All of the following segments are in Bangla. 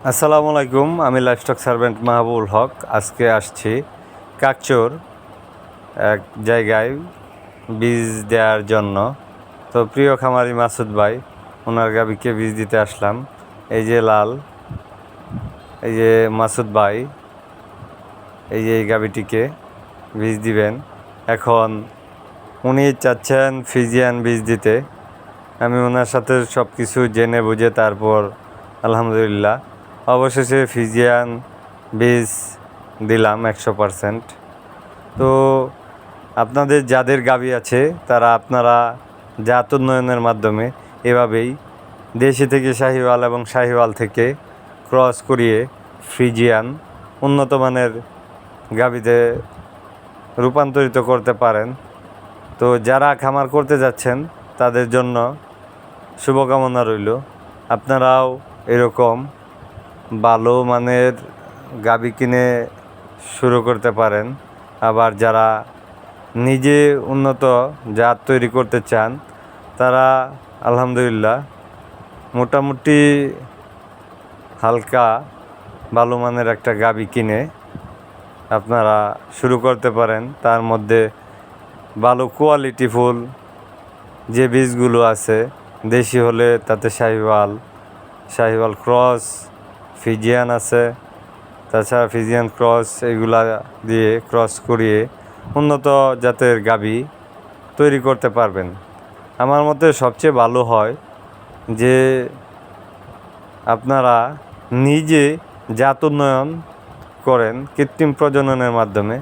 আসসালামু আলাইকুম, আমি লাইফস্টক সার্ভেন্ট মাহবুল হক। আজকে আসছি কাকচোর এক জায়গায় বীজ দেওয়ার জন্য। তো প্রিয় খামারি মাসুদ ভাই, ওনার গাবিকে বীজ দিতে আসলাম। এই যে লাল, এই যে মাসুদ ভাই, এই যে এই গাবিটিকে বীজ দিবেন। এখন উনি চাচ্ছেন ফিজিয়ান বীজ দিতে। আমি ওনার সাথে সব কিছু জেনে বুঝে তারপর আলহামদুলিল্লাহ অবশেষে ফিজিয়ান বীজ দিলাম একশো পারসেন্ট তো আপনাদের যাদের গাবি আছে, তারা আপনারা জাত উন্নয়নের মাধ্যমে এভাবেই দেশি থেকে শাহিওয়াল এবং শাহিওয়াল থেকে ক্রস করিয়ে ফ্রিজিয়ান উন্নত মানের গাবিতে রূপান্তরিত করতে পারেন। তো যারা খামার করতে যাচ্ছেন, তাদের জন্য শুভকামনা রইল। আপনারাও এরকম ভালো মানের গাবি কিনে শুরু করতে পারেন। আবার যারা নিজে উন্নত জাত তৈরি করতে চান, তারা আলহামদুলিল্লাহ মোটামুটি হালকা ভালো মানের একটা গাবি কিনে আপনারা শুরু করতে পারেন। তার মধ্যে ভালো কোয়ালিটি ফুল যে বীজগুলো আছে, দেশি হলে তাতে শাহিওয়াল শাহিওয়াল ক্রস ফিজিয়ান আছে, তাছাড়া ফিজিয়ান ক্রস এগুলা দিয়ে ক্রস করিয়ে উন্নত জাতের গাবি তৈরি করতে পারবেন। আমার মতে সবচেয়ে ভালো হয় যে আপনারা নিজে জাত উন্নয়ন করেন কৃত্রিম প্রজননের মাধ্যমে।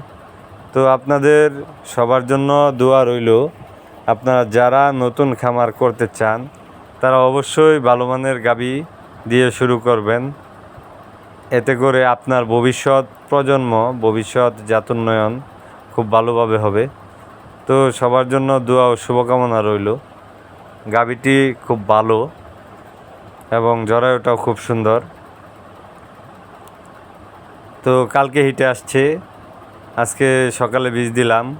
তো আপনাদের সবার জন্য দোয়া রইল, আপনারা যারা নতুন খামার করতে চান, তারা অবশ্যই ভালো মানের গাবি দিয়ে শুরু করবেন। এতে করে আপনার ভবিষ্যৎ প্রজন্ম, ভবিষ্যৎ জাতোন্নয়ন খুব ভালোভাবে হবে। তো সবার জন্য দোয়া ও শুভকামনা রইল। গাবিটি খুব ভালো এবং জরায়ুটাও খুব সুন্দর। তো কালকে হিটে আসছে। আজকে সকালে বীজ দিলাম।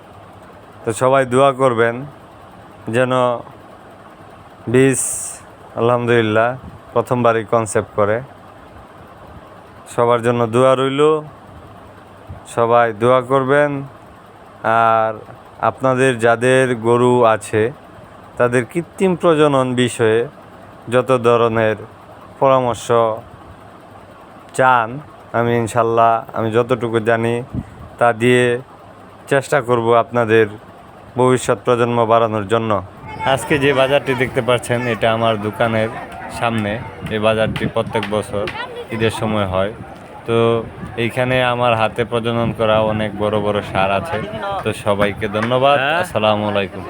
তো সবাই দোয়া করবেন যেন বীজ আলহামদুলিল্লাহ প্রথমবারই কনসেপ্ট করে। সবার জন্য দোয়া রইল। সবাই দোয়া করবেন। আর আপনাদের যাদের গরু আছে, তাদের কৃত্রিম প্রজনন বিষয়ে যত ধরনের পরামর্শ চান, আমি ইনশাল্লাহ, আমি যতটুকু জানি, তা দিয়ে চেষ্টা করব আপনাদের ভবিষ্যৎ প্রজন্ম বাড়ানোর জন্য। আজকে যে বাজারটি দেখতে পাচ্ছেন, এটা আমার দোকানের সামনে, এই বাজারটি প্রত্যেক বছর ঈদের সময় হয়। তো এইখানে আমার হাতে প্রজনন করা অনেক বড় বড় সার আছে। তো সবাইকে ধন্যবাদ। আসসালামু আলাইকুম।